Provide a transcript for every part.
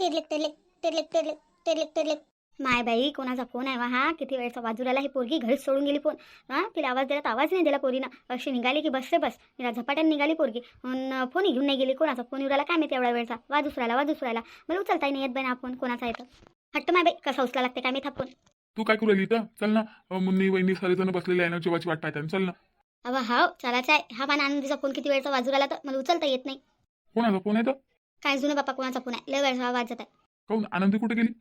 टिरलिक टिरलिक टिरलिक टिरलिक टिरलिक टिरलिक. माय बाई कोणाचा फोन आहे वा हा किती वेळचा बाजूला ही पोरगी? घरीच सोडून गेली फोन. हां तिला आवाज दिला तर आवाज नाही दिला पोरीनं. अशी निघाली की बस रे बस. तिला झपाट्याने निघाली पोरगी. फोन घेऊन नाही गेली. कोणाचा फोन उराला काय माहिती एवढ्या वेळचा? वाज दुसऱ्याला वाज दुसऱ्याला. मला उचलता नाही येत बाई ना फोन. कोणाचा येतं हट्ट माय बाई कसा उचला लागते काय मी फोन? तू काय करू राहिली इथं? चल ना. मुन्नी वहिनी सगळेजण बसलेले आहे ना जेवाची वाट पाहतात चल ना. अव हा चालायचा आहे. हा पान आनंदीचा फोन किती वेळचा बाजूला आला तर मला उचलता येत नाही. कोणाचा फोन आहे तर काय जुनं बापा कोणाचा फोन आहे? लय वेळचा आवाज जात आहे काहून? आनंदी कुठे गेली?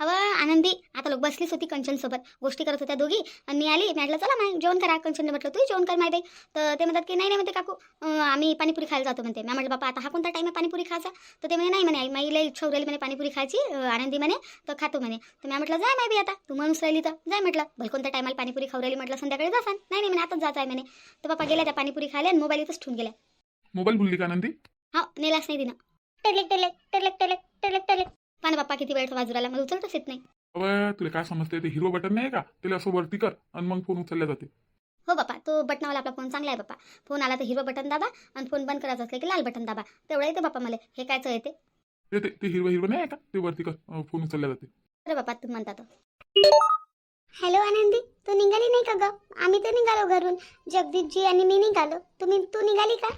अव आनंदी. आता लोक बसलीच होती कंचन सोबत. गोष्टी करत होत्या दोघी. आणि मी आली. मी म्हटलं चला माय जेवण करा. कंचनने म्हटलं तू जेवण कर बाई तर ते म्हणतात की नाही नाही म्हणते काकू अं, आम्ही पाणीपुरी खायला जातो म्हणते. मी म्हटलं बापा आता हा कोणता टाईम आहे पाणीपुरी खायचा? तर ते म्हणे नाही म्हणे आई माईला इच्छा उरली म्हणे पाणीपुरी खायची. अं, आनंदी म्हणे तर खातो म्हणे. तर मी म्हटलं जाय माय बी आता. तू म्हणून राहिली तर जाय म्हटलं. भल कोणत्या टायमाला पाणीपुरी खाऊ राहिली म्हटलं संध्याकाळी जासान नाही नाही म्हणे आताच जायचं आहे म्हणे. तर बापा गेल्या त्या पाणीपुरी खायला आणि मोबाईल इथंच ठेवून गेल्या. मोबाईल भुलली का आनंदी? हा नेलाच नाही तिनं. टिरलिक टिरलिक टिरलिक टिरलिक टिरलिक टिरलिक पान बाप्पा किती वेळचा बाजूला मला उचलतच येत नाही. अबे तुला काय समजते ते हिरो बटन नाही का? त्याला असं वरती कर आणि मग फोन उचलला जाते. हो बापा तो बटनावाला आपला फोन चांगला आहे बापा फोन आला तर हिरवं बटन दाबा आणि फोन बंद करायचं असलं की लाल बटन दाबा. तेवढं येते बापा मला. हे कायचं येते ते? ते ते हिरवं हिरवं नाही का? ते वरती कर. अं, फोन उचलला जाते. अरे बापा तुम्ही म्हणता तर. हॅलो आनंदी. तू निघाली नाही का ग? आम्ही तर निघालो घरून. जगदीशजी आणि मी निघालो. तुम्ही तू निघाली का?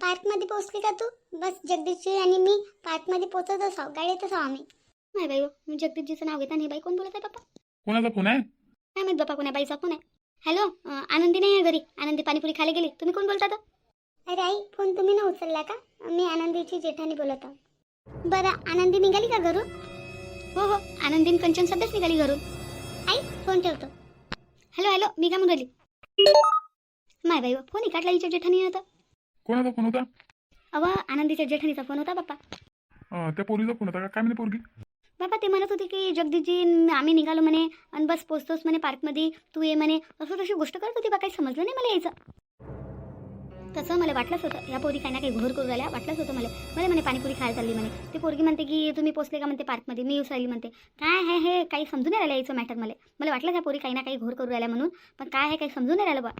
पार्कमध्ये पोहोचली का तू? बस जगदीशजी आणि मी पार्कमध्ये पोहोचत असाव गाडीतच आहो आम्ही. नाही बाई हो, मी जगदीशजीचं नाव घेता नाही बाई कोण बोलत आहे बापा कोणाचा फोन आहे? काय माहीत बापा कोण्या बाईचा फोन आहे. हॅलो आनंदी नाही आहे घरी? आनंदी पाणीपुरी खायला गेली. तुम्ही कोण बोलता तर अरे आई फोन तुम्ही ना उचलला का? मी आनंदीची जेठानी बोलत आहो. बरं आनंदी निघाली का घरून? हो हो आनंदीन कंचन सध्याच निघाली घरून. आई फोन ठेवतो. हॅलो हॅलो मी काय म्हणून राहिली. माय बाई हो, फोन काढला हिच्या जेठानी आता कोणाचा फोन होता? अव आनंदीच्या जेठानीचा फोन होता बापा अं, त्या पोरीचा फोन होता का? काय म्हणे पोरगी? बाबा ते म्हणत होते की जगदीशजी न- आम्ही निघालो म्हणे आणि बस पोचतोच म्हणे पार्कमध्ये तू ये म्हणे. असं तशी गोष्ट करत होती बा काही समजलं नाही मला यायचं. तसं मला वाटलंच होतं. या पोरी काही ना काही घोर करू राहिल्या वाटलंच होतं मला. मला म्हणे पाणीपुरी खायला चालली म्हणे. ती पोरगी म्हणते की तुम्ही पोचले का? म्हणते पार्कमध्ये. मी येऊस राहिली म्हणते. काय आहे हे? काही समजून नाही राहिलं यायचं मॅटर मला. मला वाटलं त्या पोरी काही ना काही घोर करू राहिल्या म्हणून पण काय आहे काही समजून नाही राहिलं बा.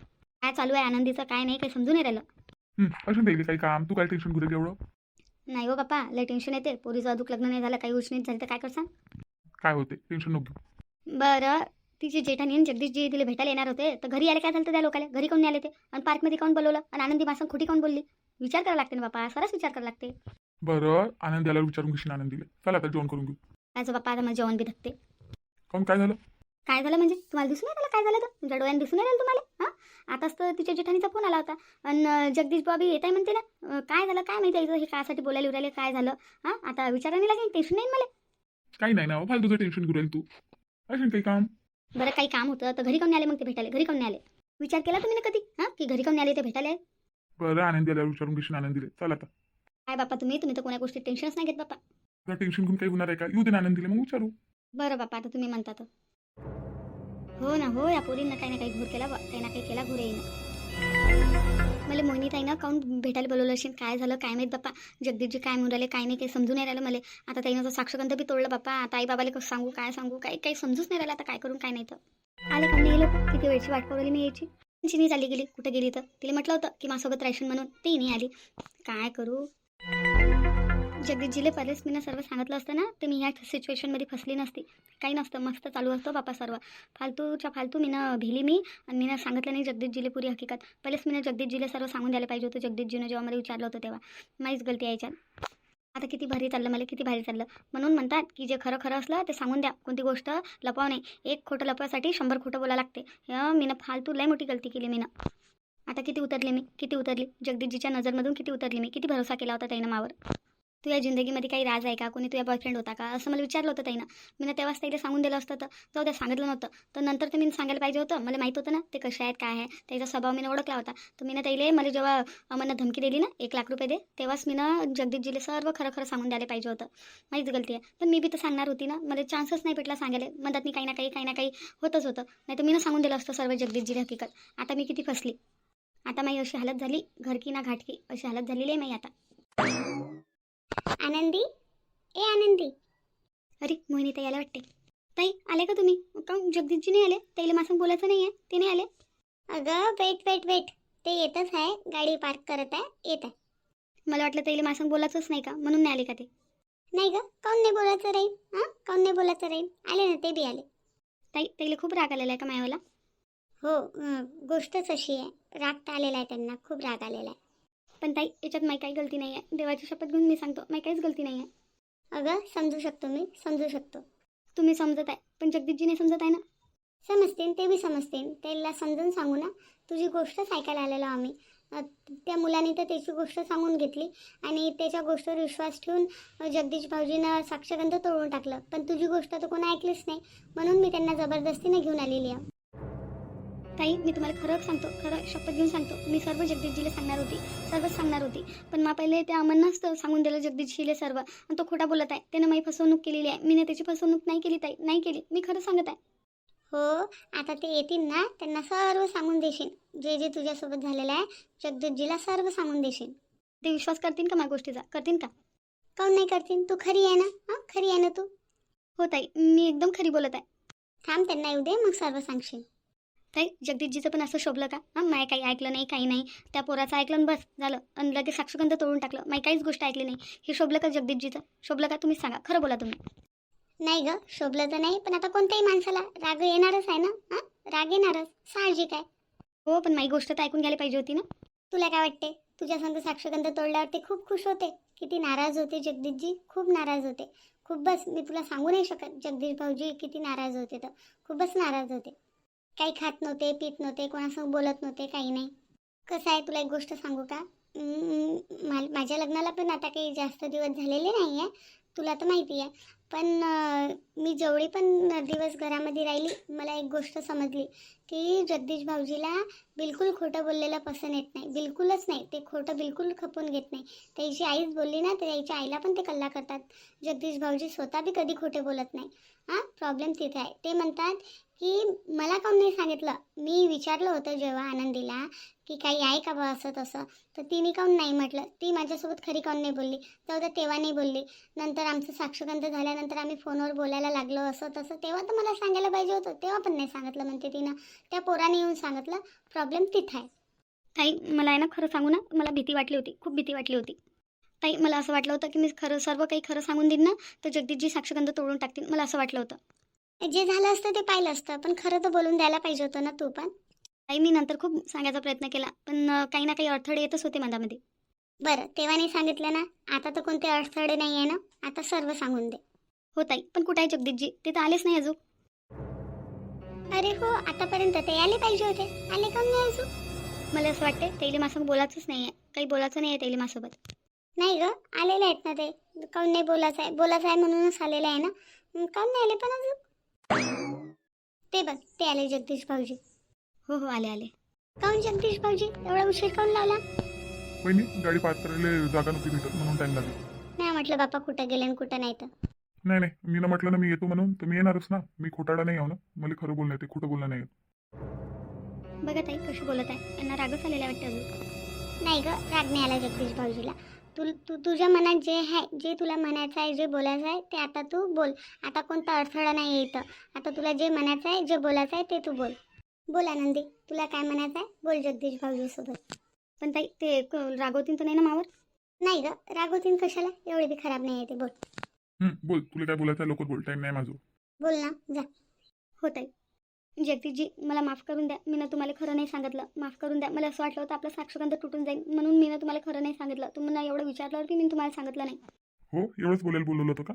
काय चालू आहे आनंदीचं काय नाही काही समजून नाही राहिलं. असून राहिली काही काम तू काय टेन्शन घेऊ एवढं. नाही हो बापा लय टेन्शन येते. पोरीचं अजून लग्न नाही झालं काही उष्णीत झाली तर काय करसान? काय होते टेन्शन नको. बरं तिचे जेठानी आणि जगदीशजी तिला भेटायला येणार होते तर घरी आले काय झालं त्या लोकांना घरी काऊन नाही आले ते? आणि पार्कमध्ये काऊन बोलवलं? आणि आनंदी माणसं खोटी काऊन बोलली? विचार करायला लागते ना बापा सरस विचार करायला लागते. बरं आनंद याला विचारून घेशील आनंदीला. चला आता जेवण करून घेऊ. कायचं बाप्पा आता मला जेवण बी धकते. काऊन काय झालं? काय झालं म्हणजे? तुम्हाला दिसून नाही काय झालं तर तुमच्या डोळ्याने दिसून नाही राहिलं तुम्हाला? हां? आताच तर तिच्या जेठानीचा फोन आला होता. आणि जगदीश बाबी येत आहे म्हणते ना? काय झालं? काय माहिती हे कासाठी बोलायला उरायले काय झालं? हां? आता विचाराने लागेल? टेन्शन नाही मला? काही नाही ना फालतूचं टेन्शन राहील तू. काही काम? बरं काही काम होतं तर घरी नाही आले मग ते भेटायला? घरी नाही आले? विचार केला तुम्ही ना कधी? हां? की घरी नाही आले ते भेटायला? बरं आनंद याला विचारून घेशील आनंदीला चल आता. काय बाप्पा तुम्ही? तुम्ही तर कोणा गोष्टी टेन्शनच नाही घेत तुला टेन्शन घेऊन काही होणार आहे का? येऊ दे ना आनंदीला मग विचारू. बरं बाप्पा आता तुम्ही म्हणता तर. हो ना हो या पोरींना काही ना काही घोर केला काही ना काही केला घोर येईन मला मोहिनी ताईनं काऊन भेटायला बोलवलं असेल? काय झालं काय माहीत बाप्पा? जगदीशजी काय म्हणून राहिले काय नाही काही समजून नाही राहिलं मला. आता ताईनं तर साक्षगंध बी तोडलं बाप्पा. आता आई बाबाला कसं सांगू काय सांगू काय काही समजूच नाही राहिलं आता काय करून काय नाही तर. आले का नाही लोक किती वेळची वाट पावली मी यायची? चिनी चाली गेली कुठं गेली तर? तिला म्हटलं होतं की माझ्यासोबत राहशील म्हणून. ती नाही आली. काय करू? जगदीशजीले पहिलेच मी सर्व सांगितलं असतं ना तर मी ह्या सिच्युएशनमध्ये फसली नसती. काही नसतं मस्त चालू असतो बापा सर्व. फालतूच्या फालतू मी भेली मी आणि मी सांगितलं नाही जगदीशजीले पुरी हकीकत. पहिलेच मी जगदीशजीला सर्व सांगून द्यायला पाहिजे होतं. जगदीशजीनं जेव्हा मला विचारलं होतं तेव्हा. माझीच गलती यायच्यात आता किती भारी चाललं मला किती भारी चाललं. म्हणून म्हणतात की जे खरं खरं असलं ते सांगून द्या. कोणती गोष्ट लपवा नाही. एक खोटं लपवासाठी शंभर खोटं बोलायला लागते. हं, मीनं फालतू लय मोठी गलती केली मीनं. आता किती उतरली मी? किती उतरली? जगदीशजीच्या नजरमधून किती उतरली मी? किती भरोसा केला होता त्यानं मावर? तुझ्या जिंदगीमध्ये काही राज आहे का? कोणी तुझ्या बॉयफ्रेंड होता का? असं मला विचारलं होतं ताईनं. मी ना तेव्हाच ताईला सांगून दिलं असतं तर जाऊ त्या सांगितलं नव्हतं. तर नंतर तर मी सांगायला पाहिजे होतं. मला माहीत होतं ना ते कसे आहेत काय आहे. त्याचा स्वभाव मी ओळखला होता. तर मी ना ताईले मला जेव्हा अमरनं धमकी दिली ना एक लाख रुपये दे तेव्हाच मी ना जगदीशजीला सर्व खरं खरं सांगून द्यायला पाहिजे होतं. माझीच गलती आहे. पण मी बी तर सांगणार होती ना. मला चान्सच नाही भेटला सांगायला. म्हणतात मी काही ना काही काही ना काही होतच होतं. नाही तर मी ना सांगून दिलं असतं सर्व जगदीशजीला हकीकत. आता मी किती फसली. आता माझी अशी हालत झाली घरकी ना घाटकी. अशी हालत झालेली आहे माही आता. आनंदी? ए आनंदी. अरे मोहिनी ताई आल्या वाटते. ताई आले का तुम्ही? का जगदीशजी नाही आले? ताईला माझं बोलायचं नाही आहे ते नाही आले? अगं वेट वेट वेट ते येतच आहे. गाडी पार्क करत आहे. येत आहे. मला वाटलं ताईला माझं बोलायचंच नाही का? म्हणून नाही आले का ते? नाही ग. काऊन नाही बोलायचं राहील? हां? काऊन नाही बोलायचं राहील? आले ना ते बी आले. ताई ताईला खूप राग आलेला आहे का मायावाला? हो गोष्टच अशी आहे. राग तर आलेला आहे त्यांना. खूप राग आलेला आहे. पण ताई याच्यात माही काही गलती नाही आहे देवाची शपथ घेऊन मी सांगतो माही काहीच गलती नाही आहे अगं समजू शकतो मी समजू शकतो. तुम्ही समजत आहे पण जगदीशजी नाही समजत आहे ना? समजतील ते बी समजतील त्याला समजून सांगू ना तुझी गोष्टच ऐकायला आलेलो आम्ही. त्या मुलाने तर त्याची गोष्ट सांगून घेतली आणि त्याच्या गोष्टीवर विश्वास ठेवून जगदीश भाऊजीनं साक्षगंध तोडून टाकलं. पण तुझी गोष्ट तर कोणी ऐकलीच नाही म्हणून मी त्यांना जबरदस्तीने घेऊन आलेली आहे. ताई मी तुम्हाला खरं सांगतो खरं शपथ घेऊन सांगतो. मी सर्व जगदीशजीला सांगणार होती सर्वच सांगणार होती. पण मा पहिले त्या अमरनाच सांगून दिलं जगदीशजीले सर्व. आणि तो खोटा बोलत आहे. त्यानं माझी फसवणूक केलेली आहे. मी त्याची फसवणूक नाही केली ताई नाही केली. मी खरं सांगत आहे. हो आता ते येतील ना त्यांना सर्व सांगून देशील. जे जे तुझ्यासोबत झालेलं आहे जगदीशजीला सर्व सांगून देशील. ते विश्वास करतील का माझ्या गोष्टीचा? करतील का? काऊन नाही करतील? तू खरी आहे ना? हां? खरी आहे ना तू? हो ताई मी एकदम खरी बोलत आहे. थांब त्यांना येऊ दे मग सर्व सांगशील. ताई जगदीशजीचं पण असं शोभलं का? हां माय काही ऐकलं नाही काही नाही. त्या पोराचं ऐकलं बस झालं. आणि लगेच साक्षगंध तोडून टाकलं. माही काहीच गोष्ट ऐकली नाही. हे शोभलं का जगदीशजीचं शोभलं का? तुम्हीच सांगा. खरं बोला तुम्ही. नाही ग शोभलं तर नाही पण आता कोणत्याही माणसाला राग येणारच आहे ना? हां? राग येणारच. साहजिक आहे. हो पण माझी गोष्ट तर ऐकून घ्यायला पाहिजे होती ना. तुला काय वाटते? तुझ्या संग साक्षगंध तोडल्यावर ते खूप खुश होते. किती नाराज होते जगदीशजी खूप नाराज होते. खूप बस मी तुला सांगू नाही शकत जगदीश भाऊजी किती नाराज होते तर. खूपच नाराज होते. काही खात नव्हते पित नव्हते कोणासंग बोलत नव्हते काही नाही. कसं आहे तुला एक गोष्ट सांगू का? माझ्या लग्नाला पण आता काही जास्त दिवस झालेले नाही आहे तुला तर माहिती आहे. पण मी जेवढी पण दिवस घरामध्ये राहिली मला एक गोष्ट समजली की जगदीश भाऊजीला बिलकुल खोटं बोललेलं पसंत येत नाही. बिलकुलच नाही. ते खोटं बिलकुल खपून घेत नाही. त्याची आईच बोलली ना तर त्याच्या आईला पण ते कल्ला करतात. जगदीश भाऊजी स्वतः बी कधी खोटे बोलत नाही. हां प्रॉब्लेम तिथे आहे. ते म्हणतात की मला काऊन नाही सांगितलं? मी विचारलं होतं जेव्हा आनंदीला की काही आहे का बा असं तसं? तर तिने काऊन नाही म्हटलं. ती माझ्यासोबत खरी काऊन नाही बोलली. तर तेव्हा नाही बोलली. नंतर आमचं साक्षगंध झाल्यानंतर आम्ही फोनवर बोलायला लागलो असं तसं तेव्हा तर मला सांगायला पाहिजे होतं. तेव्हा पण नाही सांगितलं म्हणते तिनं. त्या पोराने येऊन सांगितलं प्रॉब्लेम तिथं आहे. ताई मला आहे ना खरं सांगू ना मला भीती वाटली होती खूप भीती वाटली होती. ताई मला असं वाटलं होतं की मी खरं सर्व काही खरं सांगून देईन ना तर जगदीशजी साक्षगंध तोडून टाकतील मला असं वाटलं होतं. जे झालं असतं ते पाहिलं असतं पण खरं तर बोलून द्यायला पाहिजे होतं ना तू पण. ताई मी नंतर खूप सांगायचा प्रयत्न केला पण काही ना काही अडथळे येतच होते मधामध्ये बरं तेव्हा नाही सांगितलं ना आता तर कोणते अडथळे नाही आहे ना आता सर्व सांगून दे. हो ताई पण कुठे आहे जगदीशजी? ते तर आलेच नाही अजून. अरे हो आतापर्यंत ते आले पाहिजे होते. आले का नाही अजून? मला असं वाटते त्याला माझ्यासोबत बोलायचंच नाही आहे काही बोलायचं नाही आहे त्याला माझ्यासोबत नाही ग आलेले आहेत ना ते. काऊन नाही बोलायचं आहे? बोलायचं आहे म्हणूनच आलेले आहे ना? काऊन नाही आले पण अजून? ते बघ ते आले जगदीश भाऊजी. हो हो आले आले. काऊन जगदीश भाऊजी? एवढा उशीर काऊन लावला? वहिनी गाडी पार्क करायला जागा नव्हती भेटत म्हणून टाइम लागला. नाही म्हटलं बापा कुठं गेले आणि कुठं नाही तर. नाही नाही मी ना म्हटलं ना मी येतो म्हणून मी येणारच ना. मी खोटाडा नाही आहो ना. मला खरं बोलणं येते खोटं बोलणं नाही येत. बघा ताई कशी बोलत आहे. यांना रागच आलेला वाटतं अजून. नाही ग राग नाही आला जगदीश भाऊजीला. तू तू तुझ्या मनात जे आहे जे तुला म्हणायचं आहे जे बोलायचं आहे ते आता तू बोल. आता कोणता अडथळा नाही इथं. आता तुला जे म्हणायचं आहे जे बोलायचं आहे ते तू बोल. बोल आनंदी तुला काय म्हणायचं आहे बोल जगदीश भाऊजीसोबत. पण ताई ते रागवतील तर नाही ना मावर नाही ग रागवतीन कशाला? एवढी बी खराब नाही आहे ते बोल. बोल तुला काय बोलायचं लवकर बोल टाइम नाही माझं. बोल ना जा. हो ताई. जगदीशजी मला माफ करून द्या. मी ना तुम्हाला खरं नाही सांगितलं. माफ करून द्या. मला असं वाटलं होतं आपलं साक्षगंध तुटून जाईल. म्हणून मी ना तुम्हाला खरं नाही सांगितलं. तुम्हाला एवढं विचारल्यावरती मी तुम्हाला सांगितलं नाही. हो? एवढंच बोलायला बोलवलं होतं का?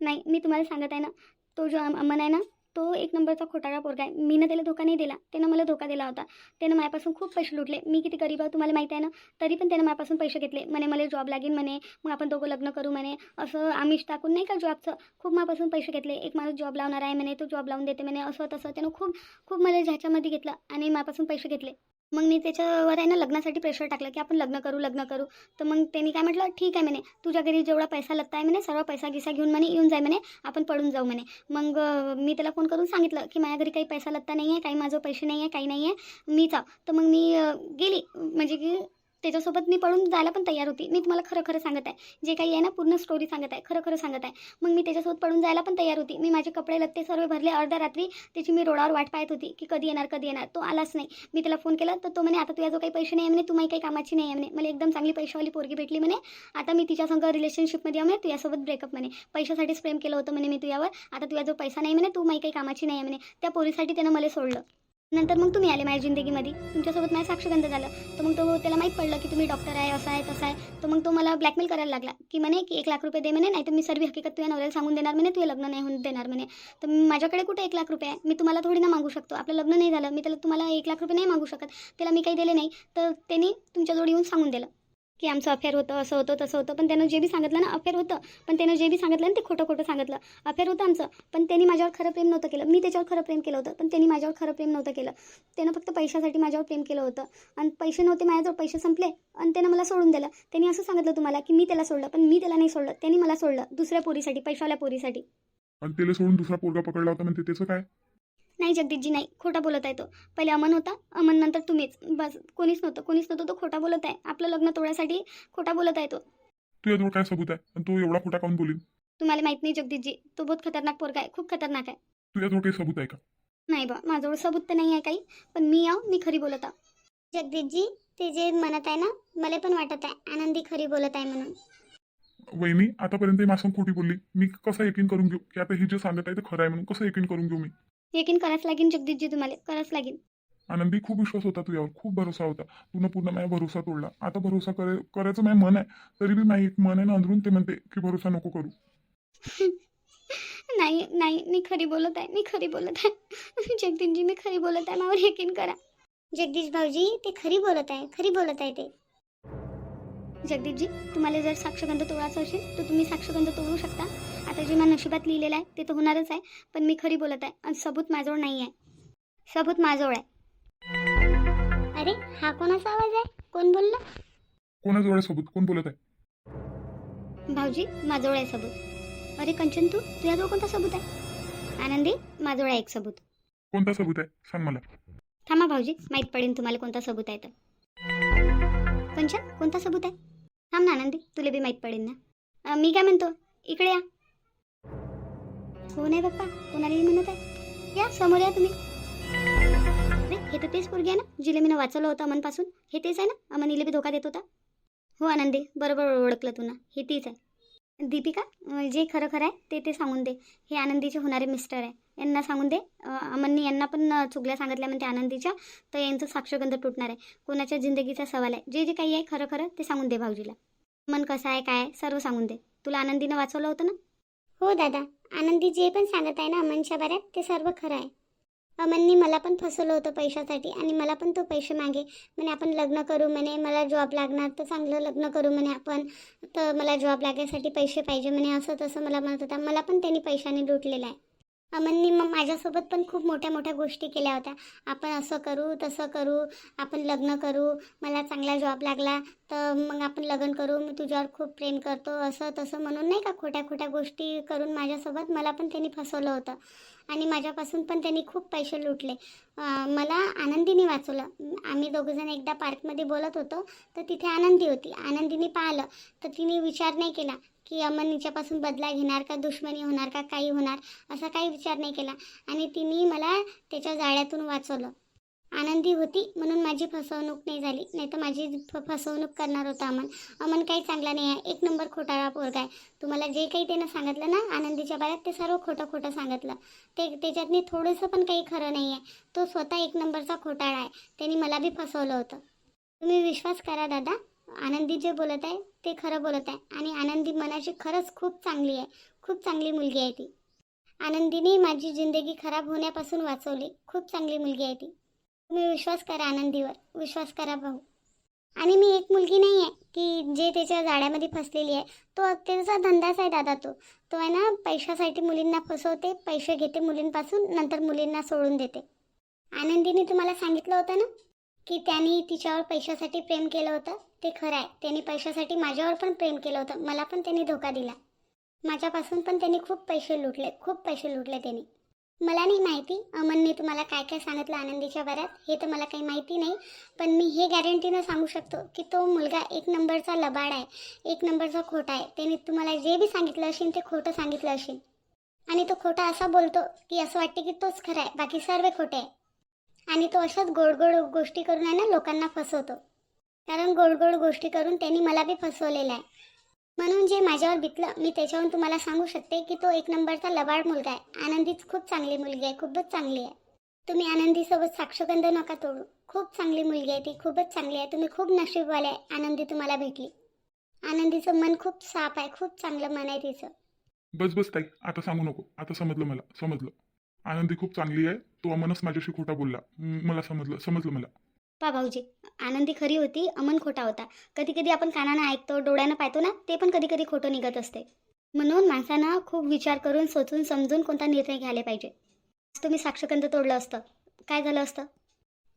नाही मी तुम्हाला सांगत आहे ना. तो जो अम- अमन आहे ना तो एक नंबरचा खोटारा पोरगा आहे. मी ना त्याला धोका नाही दिला. त्यानं मला धोका दिला होता. त्यानं माझ्यापासून खूप पैसे लुटले. मी किती गरीब आहे तुम्हाला माहिती आहे ना? तरी पण त्यानं माझ्यापासून पैसे घेतले. म्हणे मला जॉब लागेल म्हणे. मग आपण दोघं लग्न करू म्हणे. असं आमिष टाकून नाही का जॉबचं खूप माझ्यापासून पैसे घेतले. एक माणूस जॉब लावणार आहे म्हणे. तो जॉब लावून देते म्हणे. असं तसं त्यानं खूप खूप मला ह्याच्यामध्ये घेतलं आणि माझ्यापासून पैसे घेतले. मग मी त्याच्यावर आहे ना लग्नासाठी प्रेशर टाकलं की आपण लग्न करू लग्न करू. तर मग त्यांनी काय म्हटलं ठीक आहे म्हणे तुझ्या घरी जेवढा पैसा लत्ता आहे म्हणे सर्व पैसा गिसा घेऊन म्हणे येऊन जाय म्हणे आपण पडून जाऊ म्हणे. मग मी त्याला फोन करून सांगितलं की माझ्या घरी काही पैसा लागता नाही आहे काही माझं पैसे नाही आहे काही नाही आहे मी जाऊ. तर मग मी गेली. म्हणजे की त्याच्यासोबत मी पळून जायला पण तयार होती. मी तुम्हाला खरं खरं सांगत आहे. जे काही आहे ना पूर्ण स्टोरी सांगत आहे. खरं खरं सांगत आहे. मग मी त्याच्यासोबत पळून जायला पण तयार होती. मी माझे कपडे लत्ते सर्व भरले. अर्ध्या रात्री त्याची मी रोडावर वाट पाहत होती की कधी येणार कधी येणार. तो आलाच नाही. मी त्याला फोन केला. तर तो म्हणे आता तुझ्या जो काही पैसे नाही म्हणे. तू काही कामाची नाही आहे म्हणे. मला एकदम चांगली पैशावाली पोरगी भेटली म्हणे. आता मी तिच्या संग रिलेशनशिपमध्ये आहे म्हणे. तुझ्यासोबत ब्रेकअप म्हणे. पैशासाठीच प्रेम केलं होतं म्हणे मी तुझ्यावर. आता तुझ्या जो पैसा नाही म्हणे. तू माही काही कामाची नाही आहे म्हणे. त्या पोरीसाठी त्यानं मला सोडलं. नंतर मग तुम्ही आले माझ्या जिंदगीमध्ये. तुमच्यासोबत माझं साक्षगंध झालं. तर मग तो त्याला माहीत पडलं की तुम्ही डॉक्टर आहे असं आहे तसा आहे. तर मग तो मला ब्लॅकमेल करायला लागला. की म्हणे की एक लाख रुपये दे म्हणे नाही तर मी सर्व हकीकत तुझ्या नवऱ्याला सांगून देणार म्हणे तुझे लग्न नाही होऊन देणार म्हणे. तर माझ्याकडे कुठे एक लाख रुपये आहे? मी तुम्हाला थोडी ना मागू शकतो. आपलं लग्न नाही झालं मी त्याला तुम्हाला एक लाख रुपये नाही मागू शकत. त्याला मी काही दिले नाही. तर त्यांनी तुमच्याजवळ येऊन सांगून दिलं. की आमचं अफेअर होतं असं होतं तसं होतं. पण त्यानं जे बी सांगितलं ना अफेअर होतं. पण त्यानं जे बी सांगितलं ना ते खोटं खोटं सांगितलं. अफेअर होतं आमचं. पण त्यांनी माझ्यावर खरं प्रेम नव्हतं केलं. मी त्याच्यावर खरं प्रेम केलं होतं. पण त्यांनी माझ्यावर खरं प्रेम नव्हतं केलं. त्यानं फक्त पैशासाठी माझ्यावर प्रेम केलं होतं. आणि पैसे नव्हते माझ्याजवळ. पैसे संपले. आणि त्यानं मला सोडून दिलं. त्यांनी असं सांगितलं तुम्हाला की मी त्याला सोडलं. पण मी त्याला नाही सोडलं. त्यांनी मला सोडलं. दुसऱ्या पोरीसाठी पैशावाल्या पोरीसाठी. आणि त्याला सोडून दुसरा पोरगा पकडला होता. म्हणते त्याचं काय? नाही जगदीशजी नाही. खोटा बोलत आहे तो. पहिले अमन होता. अमन नंतर तुम्हीच. बस. कोणीच नव्हतं. कोणीच नव्हतं. तो खोटा बोलत आहे. आपलं लग्न तोडायसाठी खोटा बोलत आहे तो. तुझ्याजवळ काय सबूत आहे? आणि तू एवढा खोटा काऊन बोलीन? तुम्हाला माहीत नाही जगदीशजी. तो बहुत खतरनाक पोरगा आहे. खूप खतरनाक आहे. तुझ्याजवळ काही सबूत आहे का? नाही बा. माझ्याजवळ सबूत तर नाही आहे काही. पण मी आहो. मी खरी बोलत आहे. जगदीशजी ते जे म्हणत आहे ना मला पण वाटत आहे. आनंदी खरी बोलत आहे म्हणून. वहिनी आतापर्यंत मासून खोटी बोलली. मी कसं यकीन करून घेऊ की आता हे जे सांगत आहे ते खरं आहे म्हणून कसं यकीन करून घेऊ मी? यकीन करावंच लागेल जगदीशजी तुम्हाला करावंच लागेल. आनंदी खूप विश्वास होता तुझ्यावर खूप भरोसा होता. तुला पूर्ण माझ्या भरोसा तोडला. आता भरोसा करे करायचं माझं मन आहे तरी बी माझी एक मन आहे ना अंदरून ते म्हणते की भरोसा नको करू. नाही नाही मी खरी बोलत आहे मी खरी बोलत आहे. जगदीशजी मी खरी बोलत आहे माझ्यावर यकीन करा. जगदीश भाऊजी ते खरी बोलत आहे खरी बोलत आहे ते. जगदीशजी तुम्हाला जर साक्षगंध तोडायचं असेल तर तुम्ही साक्षगंध तोडू शकता. आता जे माझ्या नशिबात लिहिलेलं आहे ते तर होणारच आहे पण मी खरी बोलत आहे आणि सबूत माझ्याजवळ नाही आहे. सबूत माझ्याजवळ आहे. अरे हा कोणाचा आवाज आहे? कोण बोललं? कोणाजवळ आहे सबूत? कोण बोलत आहे? भाऊजी माझ्याजवळ आहे सबूत. अरे कंचन तू? तुझ्याजवळ कोणता सबूत आहे? आनंदी माझ्याजवळ आहे एक सबूत. कोणता सबूत आहे? सांग मला. थांबा भाऊजी माहीत पडेल तुम्हाला कोणता सबूत आहे तर. कंचन कोणता सबूत आहे? थांब ना आनंदी तुला बी माहीत पडेल ना. मी काय म्हणतो? इकडे या. कोण आहे बाप्पा? कोणाला म्हणत आहे? या समोर या तुम्ही. हे तर तेच पोरगी आहे ना जिले मी वाचवलं होतं अमनपासून. हे तेच आहे ना अमन इले बी धोका देत होता. हो आनंदी बरोबर ओळखलं तुला हे तीच आहे. दीपिका जे खरं खरं आहे ते ते सांगून दे. हे आनंदीचे होणारे मिस्टर आहे. यांना सांगून दे. अमननी यांना पण चुकल्या चुगल्या सांगितल्या म्हणते आनंदीच्या. तर यांचं साक्षगंध तुटणार आहे. कोणाच्या जिंदगीचा सवाल आहे? जे जे काही आहे खरं खरं ते सांगून दे भाऊजीला. मन कसं आहे काय सर्व सांगून दे. तुला आनंदीनं वाचवलं होतं ना? हो दादा. आनंदी जे पण सांगत आहे ना अमनच्या बाऱ्यात ते सर्व खरं आहे. अमननी मला पण फसवलं होतं पैशासाठी आणि मला पण तो पैसे मागे. म्हणे आपण लग्न करू म्हणे मला जॉब लागणार तर चांगलं लग्न करू म्हणे आपण. तर मला जॉब लागण्यासाठी पैसे पाहिजे म्हणे असं तसं मला म्हणत होता. मला पण त्यांनी पैशाने लुटलेलं आहे. अमननी मग माझ्यासोबत पण खूप मोठ्या मोठ्या गोष्टी केल्या होत्या. आपण असं करू तसं करू आपण लग्न करू मला चांगला जॉब लागला तर मग आपण लग्न करू मी तुझ्यावर खूप प्रेम करतो असं तसं म्हणून नाही का खोट्या खोट्या गोष्टी करून माझ्यासोबत मला पण त्यांनी फसवलं होतं. आणि माझ्यापासून पण त्यांनी खूप पैसे लुटले. मला आनंदीने वाचवलं. आम्ही दोघंजण एकदा पार्कमध्ये बोलत होतो तर तिथे आनंदी होती. आनंदीने पाहिलं तर तिने विचार नाही केला. की अमन हिच्यापासून बदला घेणार का दुश्मनी होणार का काही होणार असा काही विचार नाही केला. आणि तिने मला त्याच्या जाळ्यातून वाचवलं. आनंदी होती म्हणून माझी फसवणूक नाही झाली. नाही तर माझी फ फसवणूक करणार होता अमन. अमन काही चांगला नाही आहे. एक नंबर खोटाळा पोरगा आहे. तुम्हाला जे काही त्यानं सांगितलं ना आनंदीच्या बाळात ते सर्व खोटं खोटं सांगितलं. ते त्याच्यातनी थोडंसं पण काही खरं नाही आहे. तो स्वतः एक नंबरचा खोटाळा आहे. त्यांनी मला बी फसवलं होतं. तुम्ही विश्वास करा दादा. आनंदी जे बोलत आहे ते खरं बोलत आहे. आणि आनंदी मनाची खरंच खूप चांगली आहे. खूप चांगली मुलगी आहे ती. आनंदीने माझी जिंदगी खराब होण्यापासून वाचवली. खूप चांगली मुलगी आहे ती. तुम्ही विश्वास करा आनंदीवर. विश्वास करा भाऊ. आणि मी एक मुलगी नाही आहे की जे त्याच्या जाळ्यामध्ये फसलेली आहे. तो त्याचा धंदाच आहे दादा तो. तो आहे ना पैशासाठी मुलींना फसवते पैसे घेते मुलींपासून नंतर मुलींना सोडून देते. आनंदीने तुम्हाला सांगितलं होतं ना? की त्यांनी तिच्यावर पैशासाठी प्रेम केलं होतं. ते खरं आहे. त्यांनी पैशासाठी माझ्यावर पण प्रेम केलं होतं. मला पण त्यांनी धोका दिला. माझ्यापासून पण त्यांनी खूप पैसे लुटले. खूप पैसे लुटले त्यांनी. मला नाही माहिती. अमनने तुम्हाला काय काय सांगितलं आनंदीच्या बऱ्यात हे तर मला काही माहिती नाही. पण मी हे गॅरंटीनं सांगू शकतो की तो मुलगा एक नंबरचा लबाड आहे. एक नंबरचा खोटा आहे. त्याने तुम्हाला जे बी सांगितलं असेल ते खोटं सांगितलं असेल. आणि तो खोटा असा बोलतो की असं वाटते की तोच खरा आहे. बाकी सर्व खोटे आहे. आणि तो अशाच गोड गोड गोष्टी करून आहे ना लोकांना फसवतो. कारण गोड गोड गोष्टी करून त्यांनी मला बी फसवलेलं आहे. म्हणून जे माझ्यावर बितलं मी त्याच्यावरून तुम्हाला सांगू शकते की तो एक नंबरचा लबाड मुलगा आहे. आनंदीच खूप चांगली मुलगी आहे खूपच चांगली आहे. तुम्ही आनंदीसोबत साक्षगंध नका तोडू. खूप चांगली मुलगी आहे ती खूपच चांगली आहे. तुम्ही खूप नशीबवाले आहे आनंदी तुम्हाला भेटली. आनंदीचं मन खूप साफ आहे खूप चांगलं मन आहे तिचं. बस बस ताई आता सांगू नको. आता समजलं मला समजलं. आनंदी खूप चांगली आहे. तो अमनच माझ्याशी खोटा बोलला. म- मला समजलं समजलं मला. पा भाऊजी आनंदी खरी होती अमन खोटा होता. कधी कधी आपण कानानं ऐकतो डोळ्यानं पाहतो ना ते पण कधी कधी खोटं निघत असते. म्हणून माणसानं खूप विचार करून सोचून समजून कोणता निर्णय घ्यायला पाहिजे. आज तुम्ही साक्षगंध तोडलं असतं. काय झालं असतं?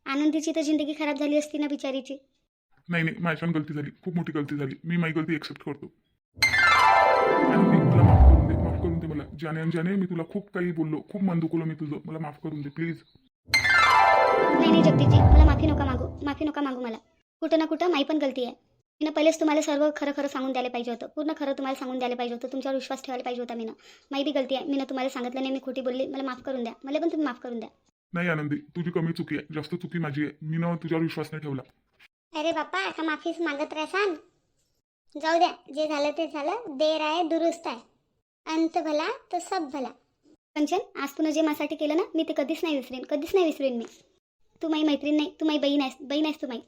आनंदीची तर जिंदगी खराब झाली असती ना बिचारीची. नाही नाही माझ्यानं गलती झाली. खूप मोठी गलती झाली. मी माझी गलती एक्सेप्ट करतो. आनंदी मला माफ आणि ज्याने मी तुला खूप काही बोललो. खूप मन दुखवलं मी तुझं. मला माफ करून दे प्लीज. नाही नाही जगदीशजी. मला माफी नका मागू. माफी नका मागू मला. कुठं ना कुठं माही पण गलती आहे. मी पहिलेच तुम्हाला सर्व खरं खरं सांगून द्यायला पाहिजे होतं. पूर्ण खरं तुम्हाला सांगून द्यायला पाहिजे होतं. तुमच्यावर विश्वास ठेवायला पाहिजे होता मी माही बी गलती आहे. मी तुम्हाला सांगितलं नाही मी खोटी बोलली. मला माफ करून द्या. मला पण तुम्ही माफ करून द्या. नाही आनंदी. तुझी कमी चुकी आहे. जास्त चुकी माझी आहे. मी ना तुझ्यावर विश्वास नाही ठेवला. अरे बाप्पा आता माफीच मागत राहसान. जाऊ द्या. जे झालं ते झालं. देर आहे दुरुस्त आहे. अंत भला तो सब भला. कंचन आज तुनं जे माझ्यासाठी केलं ना मी ते कधीच नाही विसरेन कधीच नाही विसरेन मी. तू माझी मैत्रीण नाही तू माझी बहीण आहेस बहीण आहेस तू माई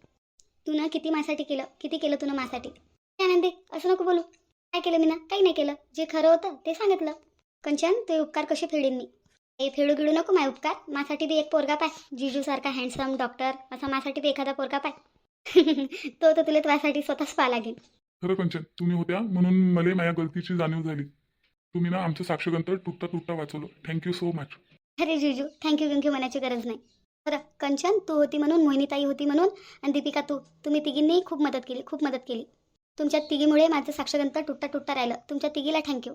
तू ना किती माझ्यासाठी केलं किती केलं तुनं माझ्यासाठी. काय आनंदी असं नको बोलू. काय केलं मी ना काही नाही केलं. जे खरं होतं ते सांगितलं. कंचन ते उपकार कसे फेडेन मी? हे फेडू गिडू नको माय उपकार. माझ्यासाठी बी एक पोरगा पाय. जिजूसारखा हँडसम डॉक्टर असा माझ्यासाठी बी एखादा पोरगा पाय. तो तर तुला तुझ्यासाठी स्वतःच पाहा लागेल. खरं कंचन तुम्ही होत्या म्हणून मला माझ्या गलतीची जाणीव झाली. तुम्ही ना आमचं साक्षगंत तुटता तुटता वाचवलं. थँक्यू सो मच अरे जिजू थँक्यू थँक्यू म्हणायची गरज नाही. बरं कंचन तू होती म्हणून मोहिनीताई होती म्हणून आणि दीपिका तू. तुम्ही तिघींनी खूप मदत केली खूप मदत केली. तुमच्या तिघीमुळे माझं साक्षगंत तुटता तुटता राहिलं. तुमच्या तिघीला थँक्यू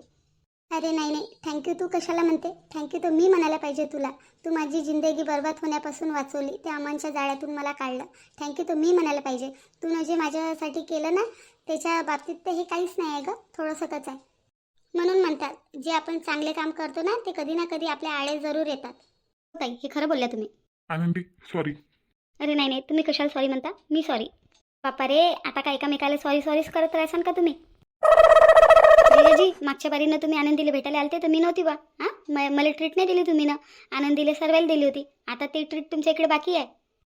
अरे नाही नाही. थँक्यू तू कशाला म्हणते? थँक्यू तर मी म्हणायला पाहिजे तुला. तू माझी जिंदगी बर्बाद होण्यापासून वाचवली. त्या अमांच्या जाळ्यातून मला काढलं. थँक्यू तर मी म्हणायला पाहिजे. तू जे माझ्यासाठी केलं ना त्याच्या बाबतीत तर हे काहीच नाही आहे ग. थोडंसंच आहे. म्हणून म्हणतात जे आपण चांगले काम करतो ना ते कधी ना कधी आपल्या आळे जरूर येतात. ताई हे खरं बोलल्या तुम्ही. आनंदी सॉरी अरे नाही नाही तुम्ही कशाला सॉरी म्हणता? मी सॉरी बापा रे आता काय एकामेकाला सॉरी सॉरीच करत राहसान का तुम्ही? जी मागच्या बारीनं तुम्ही आनंदीला भेटायला आलते तर मी नव्हती बा. हां? मला ट्रीट नाही दिली तुम्ही ना. आनंदीला सर्वायला दिली होती. आता ती ट्रीट तुमच्या इकडे बाकी आहे.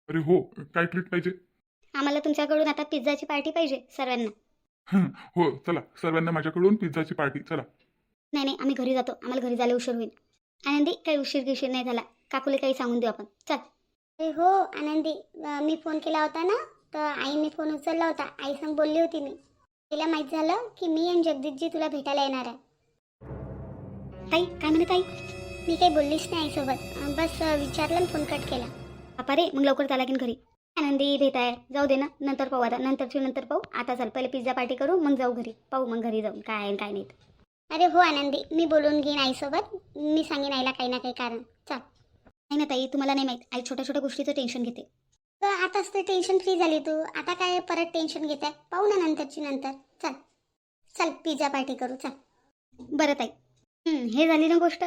अरे हो काय ट्रीट पाहिजे? आम्हाला तुमच्याकडून आता पिझ्झाची पार्टी पाहिजे सर्वांना. हं, हो चला. सर्वांना माझ्याकडून पिझ्झाची पार्टी चला. नाही नाही आम्ही घरी जातो. आम्हाला घरी जायला उशीर होईल. आनंदी काही उशीर गिशीर नाही झाला. काकूला काही सांगून देऊ आपण. चल. अरे हो आनंदी. अं, मी फोन केला होता ना तर आईने फोन उचलला होता. आई संग बोलली होती मी. तिला माहीत झालं की मी आणि जगदीशजी तुला भेटायला येणार आहे. ताई काय म्हणे ताई? मी काही बोललीच नाही आईसोबत. अं, बस अं, विचारलं आणि फोन कट केला. बापा रे मग लवकर त्याला की घरी. आनंदी भेट आहे. जाऊ दे ना नंतर पाहू आता. नंतरची नंतर पाहू. आता चल पहिले पिझ्झा पार्टी करू मग जाऊ घरी. पाहू मग घरी जाऊन काय आहे काय नाही. अरे हो आनंदी. मी बोलून घेईन आईसोबत. मी सांगेन आईला काही ना काही कारण. चल. नाही ना ताई तुम्हाला नाही माहीत. आई छोट्या छोट्या गोष्टीचं टेन्शन घेते. तर आताच तर टेन्शन फ्री झाली तू. आता काय परत टेन्शन घेते? पाहू ना नंतरची नंतर. चल. चल पिझ्झा पार्टी करू. चल. बरं ताई. हे झाली ना गोष्ट?